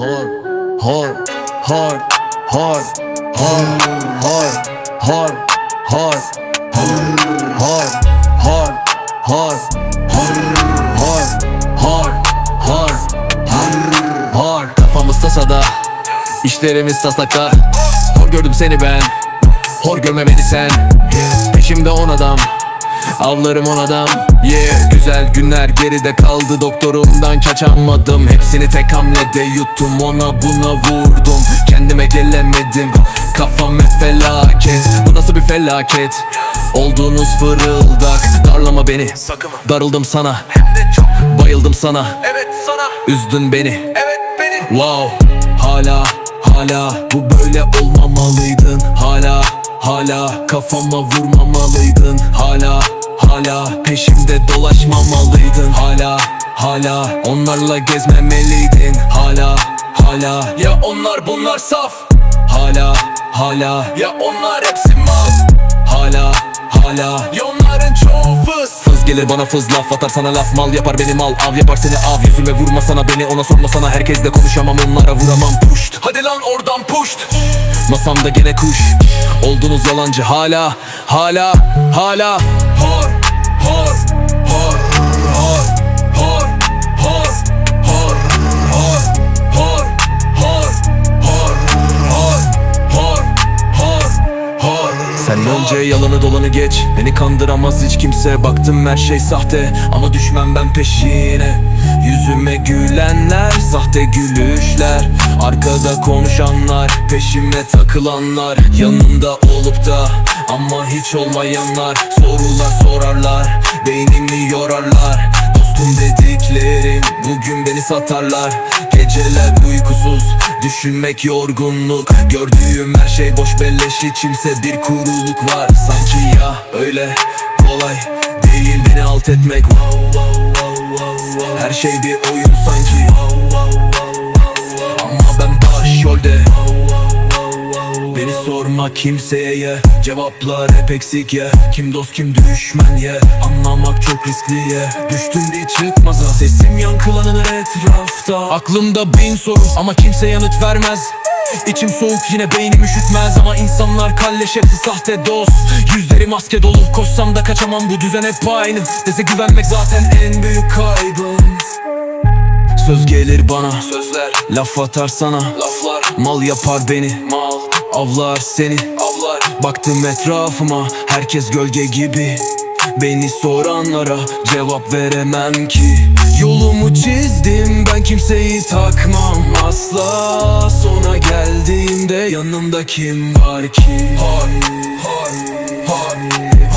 hard, hard, hard, hard, hard, hard, hard, hard, hard, hard, hard, hard, hard, hard, hard. Kafamız tasada, işlerimiz taslakta. Hor gördüm seni ben, hor görme beni sen. Peşimde on adam, avlarım on adam. Yeah, güzel günler geride kaldı. Doktorumdan kaçamadım. Hepsini tek hamlede yuttum. Ona buna vurdum. Kendime gelemedim. Kafam hep felaket. Bu nasıl bir felaket? Olduğunuz fırıldak. Darlama beni. Sakın. Darıldım sana. Hem de çok. Bayıldım sana. Evet sana. Üzdün beni. Evet beni. Wow. Hala hala bu böyle olmamalıydın. Hala hala kafama vurmamalıydın. Hala hala peşimde dolaşmamalıydın. Hala hala onlarla gezmemeliydin. Hala hala. Ya onlar bunlar saf. Hala hala. Ya onlar hepsi mal. Hala hala. Ya onların çoğu fıs. Fız gelir bana fız laf atar sana laf mal yapar beni mal. Av yapar seni av yüzüme vurma sana beni ona sorma sana. Herkesle konuşamam onlara vuramam. Puşt. Hadi lan oradan puşt. Masamda gene kuş. Oldunuz yalancı. Hala hala hala Horror, horror önce yalanı dolanı geç. Beni kandıramaz hiç kimse. Baktım her şey sahte. Ama düşmem ben peşine. Yüzüme gülenler Sahte gülüşler. Arkada konuşanlar Peşime takılanlar. Yanımda olup da Ama hiç olmayanlar. Sorular sorarlar Beynimi yorarlar. Dostum dediklerim Bugün beni satarlar. Geceler uykusuz Düşünmek yorgunluk Gördüğüm her şey boş beleş içimse bir kuruluk var Sanki ya öyle kolay Değil beni alt etmek. Her şey bir oyun sanki. Ama ben başrolde sorma kimseye Cevaplar hep eksik ye. Kim dost kim düşman ye. Anlamak çok riskli ye. Düştüm bir çıkmaza. Sesim yankılanır etrafta. Aklımda bin soru ama kimse yanıt vermez. İçim soğuk yine beynim üşütmez. Ama insanlar kalleş hepsi sahte dost. Yüzleri maske dolu. Koşsam da kaçamam. Bu düzen hep aynı. Dese güvenmek zaten en büyük kaybım. Söz gelir bana. Sözler. Laf atar sana. Laflar. Mal yapar beni. Mal Avlar seni. Avlar. Baktım etrafıma Herkes gölge gibi. Beni soranlara cevap veremem ki. Yolumu çizdim ben kimseyi takmam. Asla Sona geldiğimde yanımda kim var ki? Har har har